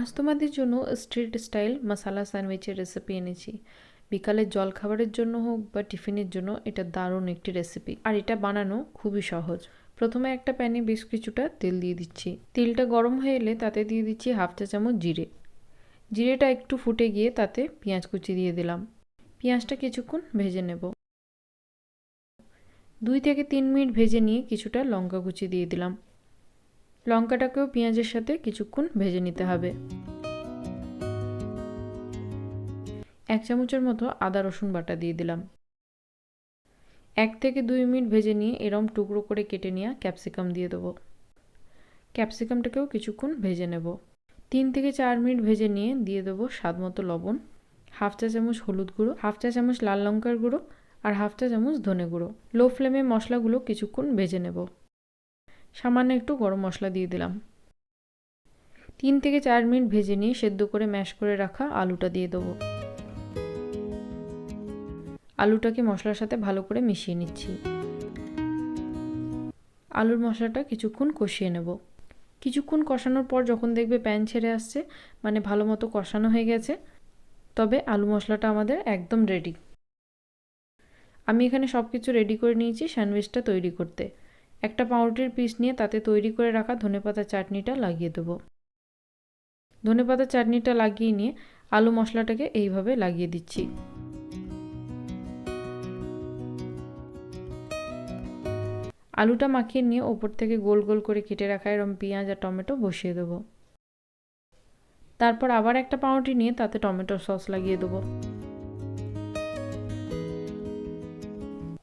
আজ তোমাদের জন্য স্ট্রিট স্টাইল মশালা স্যান্ডউইচের রেসিপি এনেছি। বিকালের জল খাবারের জন্য হোক বা টিফিনের জন্য, এটা দারুণ একটি রেসিপি আর এটা বানানো খুবই সহজ। প্রথমে একটা প্যানে বেশ কিছুটা তেল দিয়ে দিচ্ছি। তেলটা গরম হয়ে এলে তাতে দিয়ে দিচ্ছি হাফ চা চামচ জিরে। জিরেটা একটু ফুটে গিয়ে তাতে পেঁয়াজ কুচি দিয়ে দিলাম। পেঁয়াজটা কিছুক্ষণ ভেজে নেব। দুই থেকে তিন মিনিট ভেজে নিয়ে কিছুটা লঙ্কা কুচি দিয়ে দিলাম। লঙ্কাটাকেও পেঁয়াজের সাথে কিছুক্ষণ ভেজে নিতে হবে। এক চামচের মতো আদা রসুন বাটা দিয়ে দিলাম। এক থেকে দুই মিনিট ভেজে নিয়ে এরম টুকরো করে কেটে নিয়ে ক্যাপসিকাম দিয়ে দেবো। ক্যাপসিকামটাকেও কিছুক্ষণ ভেজে নেব। তিন থেকে চার মিনিট ভেজে নিয়ে দিয়ে দেবো স্বাদ মতো লবণ, হাফ চা চামচ হলুদ গুঁড়ো, হাফ চা চামচ লাল লঙ্কার গুঁড়ো আর হাফ চা চামচ ধনে গুঁড়ো। লো ফ্লেমে মশলাগুলো কিছুক্ষণ ভেজে নেব। সামান্য একটু গরম মশলা দিয়ে দিলাম। তিন থেকে চার মিনিট ভেজে নিয়ে সেদ্ধ করে ম্যাশ করে রাখা আলুটা দিয়ে দেবো। আলুটাকে মশলার সাথে ভালো করে মিশিয়ে নিচ্ছি। আলুর মশলাটা কিছুক্ষণ কষিয়ে নেব। কিছুক্ষণ কষানোর পর যখন দেখবে প্যান ছেড়ে আসছে মানে ভালো মতো কষানো হয়ে গেছে, তবে আলু মশলাটা আমাদের একদম রেডি আমি এখানে সব কিছু রেডি করে নিয়েছি স্যান্ডউইচটা তৈরি করতে। একটা পাউরুটির পিস নিয়ে তাতে তৈরি করে রাখা ধনেপাতা চাটনিটা লাগিয়ে দেবো। ধনেপাতা চাটনিটা লাগিয়ে নিয়ে আলু মশলাটাকে এইভাবে লাগিয়ে দিচ্ছি। আলুটা মাখিয়ে নিয়ে ওপর থেকে গোল গোল করে কেটে রাখা এরম পেঁয়াজ আর টমেটো বসিয়ে দেবো। তারপর আবার একটা পাউরুটি নিয়ে তাতে টমেটো সস লাগিয়ে দেবো।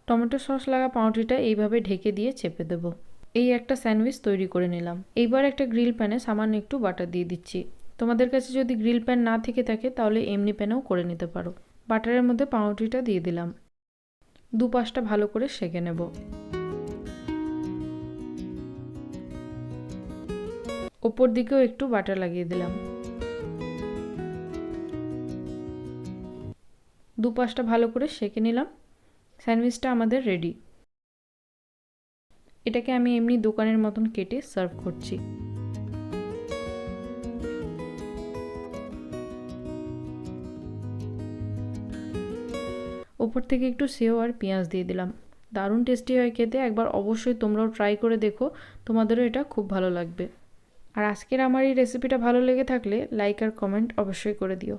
টমেটো সস লাগা পাউরুটিটা এইভাবে ঢেকে দিয়ে চেপে দেবো। এই একটা স্যান্ডউইচ তৈরি করে নিলাম। এইবার একটা গ্রিল প্যানে সামান্য একটু বাটার দিয়ে দিচ্ছি। তোমাদের কাছে যদি গ্রিল প্যান না থেকে থাকে, তাহলে এমনি প্যানেও করে নিতে পারো। বাটারের মধ্যে পাউরুটিটা দিয়ে দিলাম। দু পাশটা ভালো করে সেঁকে নেব। ওপর দিকেও একটু বাটার লাগিয়ে দিলাম। দু পাশটা ভালো করে সেঁকে নিলাম। স্যান্ডউইচটা আমাদের রেডি এটাকে আমি এমনি দোকানের মতন কেটে সার্ভ করছি। ওপর থেকে একটু সেও আর পেঁয়াজ দিয়ে দিলাম। দারুণ টেস্টি হয় খেতে। একবার অবশ্যই তোমরাও ট্রাই করে দেখো। তোমাদেরও এটা খুব ভালো লাগবে। আর আজকের আমার এই রেসিপিটা ভালো লেগে থাকলে লাইক আর কমেন্ট অবশ্যই করে দিও।